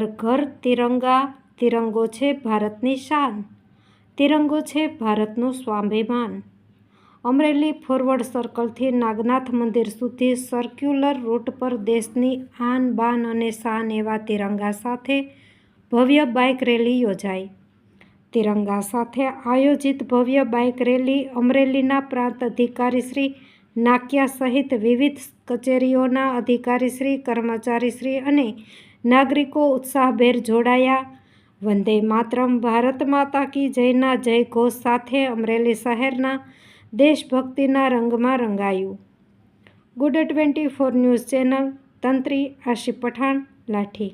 હર ઘર તિરંગા, તિરંગો છે ભારતની શાન. તિરંગો છે ભારતનું સ્વાભિમાન. અમરેલી ફોરવર્ડ સર્કલથી નાગનાથ મંદિર સુધી સર્ક્યુલર રૂટ પર દેશની આન બાન અને શાન એવા તિરંગા સાથે ભવ્ય બાઇક રેલી યોજાઈ. તિરંગા સાથે આયોજિત ભવ્ય બાઇક રેલી અમરેલીના પ્રાંત અધિકારીશ્રી નાક્યા સહિત વિવિધ કચેરીઓના અધિકારીશ્રી કર્મચારીશ્રી અને નાગરિકો ઉત્સાહભેર જોડાયા. વંદે માતરમ. ભારત માતા કી જયના જય ઘોષ સાથે અમરેલી શહેરના દેશભક્તિના રંગમાં રંગાયું. Good twenty four news channel તંત્રી Ashi Pathan, લાઠી.